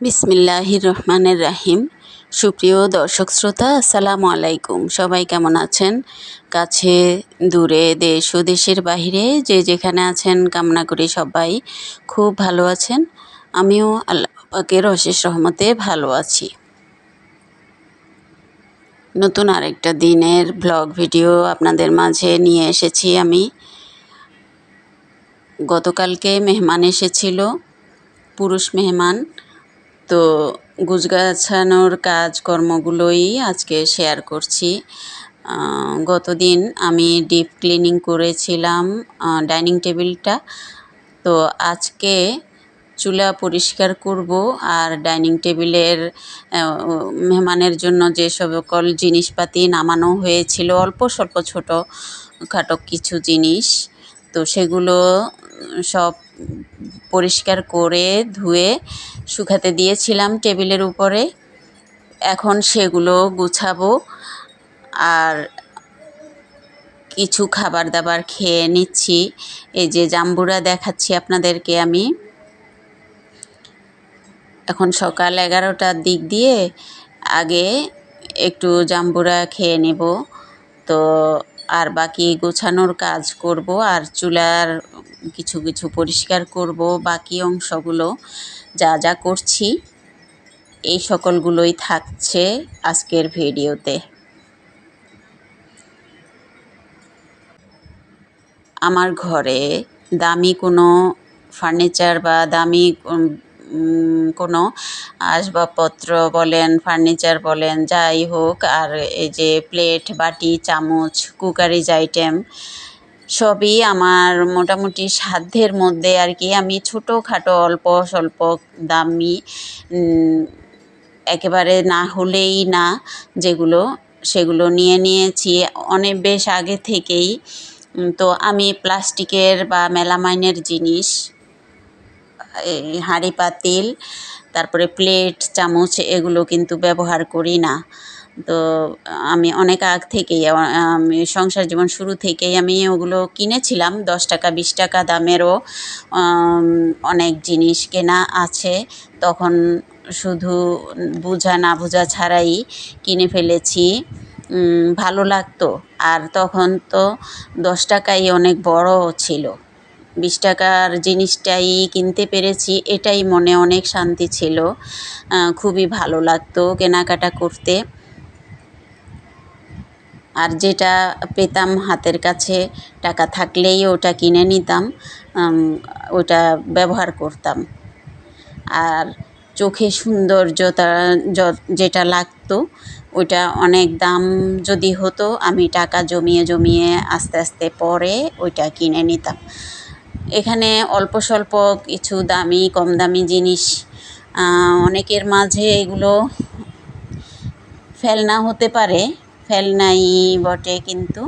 বিসমিল্লাহির রহমানের রাহিম সুপ্রিয় দর্শক শ্রোতা, আসসালামু আলাইকুম। সবাই কেমন আছেন? কাছে, দূরে, দেশ ও দেশের বাহিরে যে যেখানে আছেন, কামনা করি সবাই খুব ভালো আছেন। আমিও আল্লাহ পাকের অশেষ রহমতে ভালো আছি। নতুন আরেকটা দিনের ব্লগ ভিডিও আপনাদের মাঝে নিয়ে এসেছি আমি। গতকালকে মেহমান এসেছিল, পুরুষ মেহমান। তো গুছগাছানোর কাজকর্মগুলোই আজকে শেয়ার করছি। গতদিন আমি ডিপ ক্লিনিং করেছিলাম ডাইনিং টেবিলটা তো আজকে চুলা পরিষ্কার করব আর ডাইনিং টেবিলের মেহমানের জন্য যে সকল জিনিসপাতি নামানো হয়েছিল, অল্প স্বল্প ছোটো খাটো কিছু জিনিস, তো সেগুলো সব পরিষ্কার করে ধুয়ে শুকাতে দিয়েছিলাম টেবিলের উপরে। এখন সেগুলো গুছাবো আর কিছু খাবার দাবার খেয়ে নিচ্ছি। এই যে জাম্বুরা দেখাচ্ছি আপনাদেরকে আমি। এখন সকাল এগারোটার দিক দিয়ে আগে একটু জাম্বুরা খেয়ে নেব। তো আর বাকি গোছানোর কাজ করব। আর চুলার কিছু কিছু পরিষ্কার করব, বাকি অংশগুলো যা যা করছি, এই সকলগুলোই থাকছে আজকের ভিডিওতে। আমার ঘরে দামি কোনো ফার্নিচার বা দামি কোনো আসবাবপত্র বলেন ফার্নিচার বলেন, যাই হোক, আর এই যে প্লেট বাটি, চামচ কুকারিজ আইটেম সবই আমার মোটামুটি সাধ্যের মধ্যে আর কি। আমি ছোটোখাটো অল্প স্বল্প দামি একেবারে না হলেই না যেগুলো, সেগুলো নিয়ে নিয়েছি। অনেক বেশ আগে থেকেই। তো আমি প্লাস্টিকের বা মেলামাইনের জিনিস হাঁড়ি পাতিল, তারপরে প্লেট, চামচ, এগুলো কিন্তু ব্যবহার করি না। তো আমি অনেক আগ থেকেই আমি সংসার জীবন শুরু থেকেই আমি ওগুলো কিনেছিলাম, দশ টাকা, বিশ টাকা দামেরও অনেক জিনিস কেনা আছে। তখন শুধু বোঝা না বোঝা ছাড়াই কিনে ফেলেছি। ভালো লাগতো। আর তখন তো দশ টাকাই অনেক বড় ছিল। বিশ টাকার জিনিসটাই কিনতে পেরেছি, এটাই মনে অনেক শান্তি ছিল। খুবই ভালো লাগতো কেনাকাটা করতে। আর যেটা পেতাম হাতের কাছে টাকা থাকলেই ওটা কিনে নিতাম ওটা ব্যবহার করতাম। আর চোখে সৌন্দর্যতা যেটা লাগতো, ওইটা অনেক দাম যদি হতো, আমি টাকা জমিয়ে জমিয়ে আস্তে আস্তে পরে ওইটা কিনে নিতাম। এখানে অল্প স্বল্প কিছু দামি, কম দামি জিনিস অনেকের মাঝে এগুলো ফেলনা হতে পারে ফেলনাই বটে, কিন্তু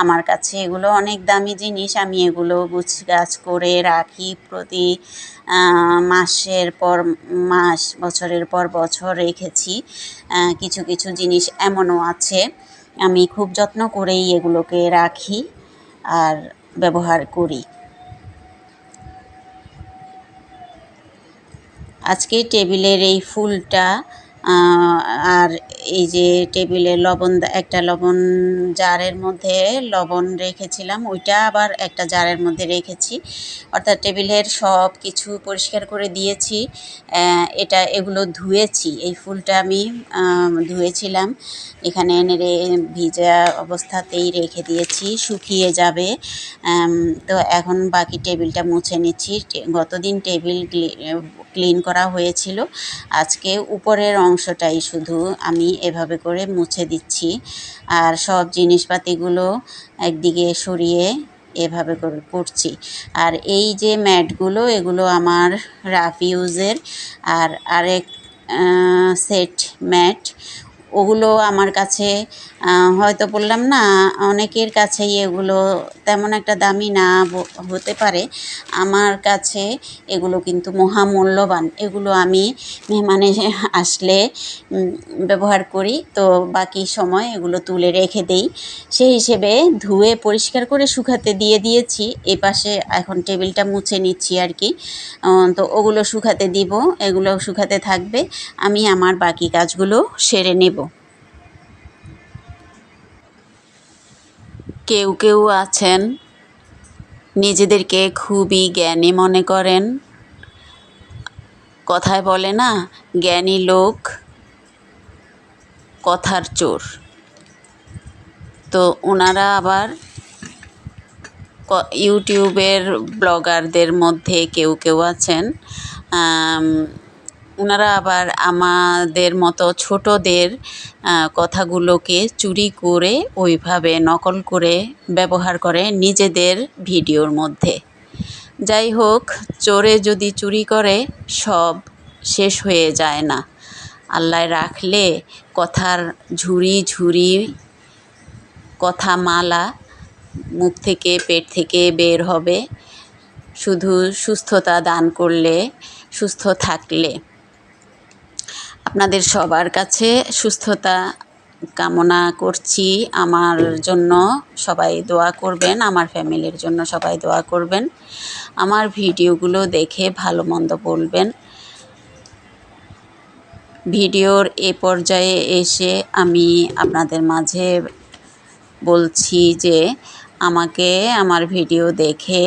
আমার কাছে এগুলো অনেক দামি জিনিস। আমি এগুলো গুছগাছ করে রাখি প্রতি মাসের পর মাস, বছরের পর বছর রেখেছি। কিছু কিছু জিনিস এমনও আছে। আমি খুব যত্ন করেই এগুলোকে রাখি আর ব্যবহার করি। আজকে টেবিলের এই ফুলটা আর এই যে টেবিলে লবণ একটা লবণ জারের মধ্যে লবণ রেখেছিলাম, ওইটা আবার একটা জারের মধ্যে রেখেছি। অর্থাৎ টেবিলের সব কিছু পরিষ্কার করে দিয়েছি। এটা এগুলো ধুয়েছি। এই ফুলটা আমি ধুয়েছিলাম। এখানে এনে ভিজা অবস্থাতেই রেখে দিয়েছি, শুকিয়ে যাবে। তো এখন বাকি টেবিলটা মুছে নিচ্ছি। গতদিন টেবিল ক্লিন করা হয়েছিল। আজকে উপরের অংশটাই শুধু আমি এভাবে করে মুছে দিচ্ছি। আর সব জিনিসপাতিগুলো একদিকে সরিয়ে এভাবে করে করছি। আর এই যে ম্যাটগুলো, এগুলো আমার রাফ ইউজের। আর আরেক সেট ম্যাট ওগুলো আমার কাছে হয়তো বললাম না, অনেকের কাছেই এগুলো তেমন একটা দামি না হতে পারে। আমার কাছে এগুলো কিন্তু মহামূল্যবান। এগুলো আমি মেহমানে আসলে ব্যবহার করি। তো বাকি সময় এগুলো তুলে রেখে দেই। সেই হিসেবে ধুয়ে পরিষ্কার করে শুকাতে দিয়ে দিয়েছি। এই পাশে এখন টেবিলটা মুছে নিচ্ছি আর কি। তো ওগুলো শুকাতে দিব। এগুলো শুকাতে থাকবে। আমি আমার বাকি কাজগুলো সেরে নেব। কেউ কেউ আছেন, নিজেদেরকে খুবই জ্ঞানী মনে করেন। কথায় বলে না, জ্ঞানী লোক কথার চোর। তো ওনারা আবার ইউটিউবের ব্লগারদের মধ্যে কেউ কেউ আছেন। ওনারা আবার আমাদের মতো ছোটদের কথাগুলোকে চুরি করে ওইভাবে নকল করে ব্যবহার করে নিজেদের ভিডিওর মধ্যে। যাই হোক, চোরে যদি চুরি করে, সব শেষ হয়ে যায় না। আল্লাহ রাখলে কথার ঝুড়ি ঝুড়ি কথা মালা মুখ থেকে, পেট থেকে বের হবে। শুধু সুস্থতা দান করলে, সুস্থ থাকলে। আপনাদের সবার কাছে সুস্থতা কামনা করছি। আমার জন্য সবাই দোয়া করবেন, আমার ফ্যামিলির জন্য সবাই দোয়া করবেন। আমার ভিডিওগুলো দেখে ভালো মন্দ বলবেন। ভিডিওর এ পর্যায়ে এসে আমি আপনাদের মাঝে বলছি যে, আমাকে আমার ভিডিও দেখে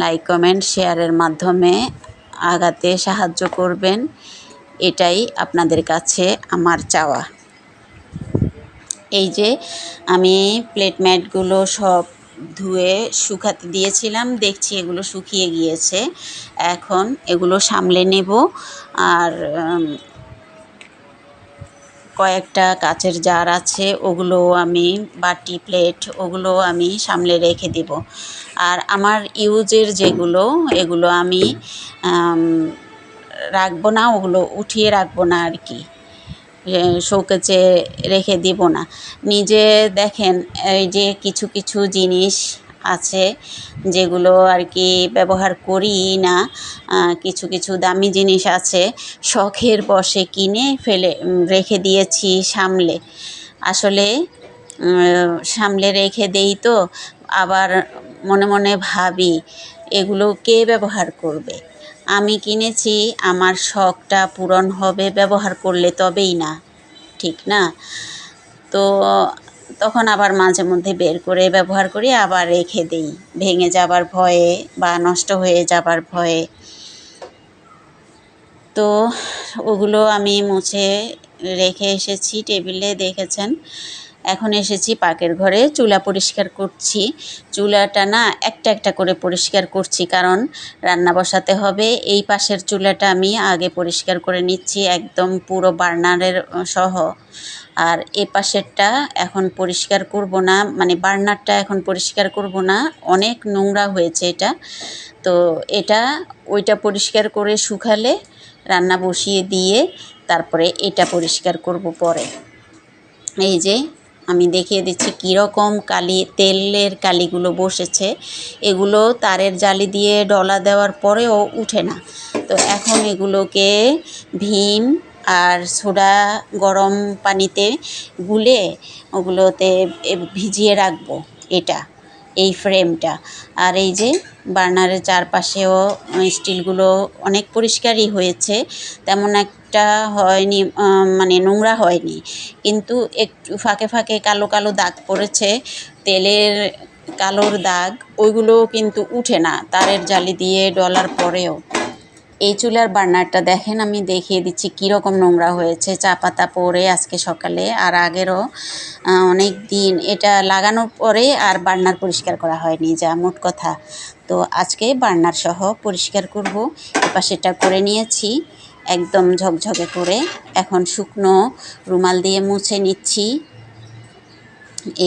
লাইক, কমেন্ট, শেয়ারের মাধ্যমে আগাতে সাহায্য করবেন। এটাই আপনাদের কাছে আমার চাওয়া। এই যে আমি প্লেট ম্যাটগুলো সব ধুয়ে শুকাতে দিয়েছিলাম দেখছি এগুলো শুকিয়ে গিয়েছে। এখন এগুলো সামলে নেব আর কয়েকটা কাচের জার আছে ওগুলো আমি বাটি প্লেট ওগুলো আমি সামলে রেখে দেব। আর আমার ইউজের যেগুলো এগুলো আম, রাখব না, ওগুলো উঠিয়ে রাখব না আর কি। শোকেচে রেখে দিব না। নিজে দেখেন, এই যে কিছু কিছু জিনিস আছে যেগুলো আর কি ব্যবহার করি না কিছু কিছু দামি জিনিস আছে, শখের বশে কিনে ফেলে রেখে দিয়েছি সামলে। আসলে সামলে রেখে দেই তো, আবার মনে মনে ভাবি, এগুলো কে ব্যবহার করবে? আমি কিনেছি, আমার শখটা পূরণ হবে ব্যবহার করলে তবেই না, ঠিক না? তো তখন আবার মাঝে মধ্যে বের করে ব্যবহার করি, আবার রেখে দিই। ভেঙে যাবার ভয়ে বা নষ্ট হয়ে যাবার ভয়ে। তো ওগুলো আমি মুছে রেখে এসেছি, টেবিলে দেখেছেন। এখন এসেছি পাকের ঘরে, চুলা পরিষ্কার করছি। চুলাটা না একটা একটা করে পরিষ্কার করছি, কারণ রান্না বসাতে হবে। এই পাশের চুলাটা আমি আগে পরিষ্কার করে নিচ্ছি, একদম পুরো বার্নারের সহ। আর এ পাশেরটা এখন পরিষ্কার করব না মানে বার্নারটা এখন পরিষ্কার করব না, অনেক নোংরা হয়েছে এটা। তো এটা ওইটা পরিষ্কার করে শুকালে রান্না বসিয়ে দিয়ে তারপরে এটা পরিষ্কার করব পরে। এই যে আমি দেখিয়ে দিচ্ছি কীরকম কালি, তেলের কালিগুলো বসেছে। এগুলো তারের জালি দিয়ে ডলা দেওয়ার পরেও উঠে না। তো এখন এগুলোকে ভীম আর সোডা গরম পানিতে গুলে ওগুলোতে ভিজিয়ে রাখব। এটা এই ফ্রেমটা। আর এই যে বার্নারের চারপাশেও স্টিলগুলো অনেক পরিষ্কারই হয়েছে। তেমন একটা হয়নি মানে নোংরা হয়নি। কিন্তু একটু ফাঁকে ফাঁকে কালো কালো দাগ পড়েছে। তেলের কালোর দাগ, ওইগুলোও কিন্তু উঠে না। তারের জালি দিয়ে ডলার পরেও। এই চুলার বার্নারটা দেখেন, আমি দেখিয়ে দিচ্ছি কীরকম নোংরা হয়েছে, চা পাতা পরে আজকে সকালে, আর আগেরও অনেক দিন এটা লাগানোর পরে আর বার্নার পরিষ্কার করা হয়নি, যা মোট কথা। তো আজকে বার্নার সহ পরিষ্কার করব এপাশেটা করে নিয়েছি, একদম ঝকঝকে করে। এখন শুকনো রুমাল দিয়ে মুছে নিচ্ছি।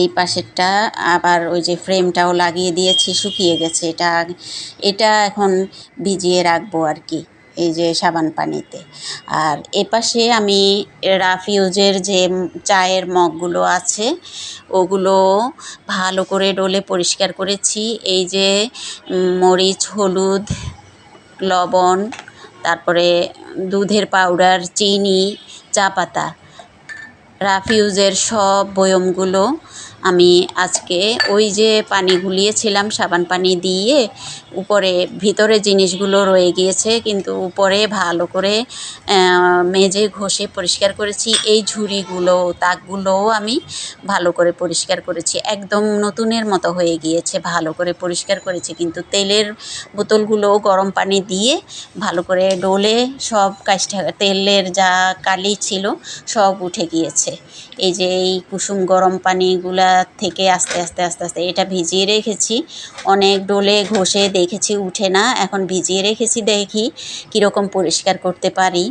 এই পাশেরটা, আবার ওই যে ফ্রেমটাও লাগিয়ে দিয়েছি, শুকিয়ে গেছে। এটা এটা এখন ভিজিয়ে রাখব আর কি, এই যে সাবান পানিতে। আর এপাশে আমি রাফিউজের যে চায়ের মগগুলো আছে, ওগুলো ভালো করে ডলে পরিষ্কার করেছি। এই যে মরিচ, হলুদ, লবণ, তারপরে দুধের পাউডার, চিনি, চা পাতা রাফিউজের সব বয়মগুলো আমি আজকে ওই যে পানি গুলিয়েছিলাম, সাবান পানি দিয়ে উপরে ভিতরে জিনিসগুলো রয়ে গিয়েছে, কিন্তু উপরে ভালো করে মেজে ঘষে পরিষ্কার করেছি। এই ঝুড়িগুলো তাকগুলোও আমি ভালো করে পরিষ্কার করেছি। একদম নতুনের মতো হয়ে গিয়েছে, ভালো করে পরিষ্কার করেছি। কিন্তু তেলের বোতলগুলোও গরম পানি দিয়ে ভালো করে ডোলে সব কাজটা, তেলের যা কালি ছিল সব উঠে গিয়েছে। এই যে এই কুসুম গরম পানিগুলা থেকে আস্তে আস্তে আস্তে আস্তে এটা ভিজিয়ে রেখেছি। অনেক ডোলে ঘষে দেখেছি, উঠে না, এখন ভিজিয়ে রেখেছি দেখি কীরকম পরিষ্কার করতে পারি।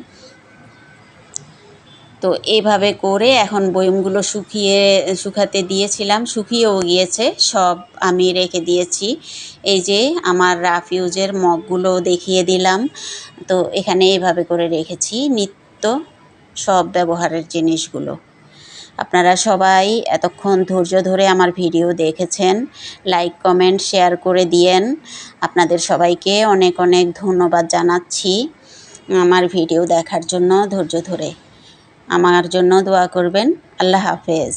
তো এভাবে করে এখন বয়মগুলো শুকিয়ে, শুকাতে দিয়েছিলাম, শুকিয়েও গিয়েছে, সব আমি রেখে দিয়েছি। এই যে আমার রাফিউজের মগগুলো দেখিয়ে দিলাম, তো এখানে এভাবে করে রেখেছি, নিত্য সব ব্যবহারের জিনিসগুলো। আপনারা সবাই এতক্ষণ ধৈর্য ধরে আমার ভিডিও দেখেছেন। লাইক কমেন্ট শেয়ার করে দিয়েন। আপনাদের সবাইকে অনেক অনেক ধন্যবাদ জানাচ্ছি আমার ভিডিও দেখার জন্য ধৈর্য ধরে। আমার জন্য দোয়া করবেন। আল্লাহ হাফেজ।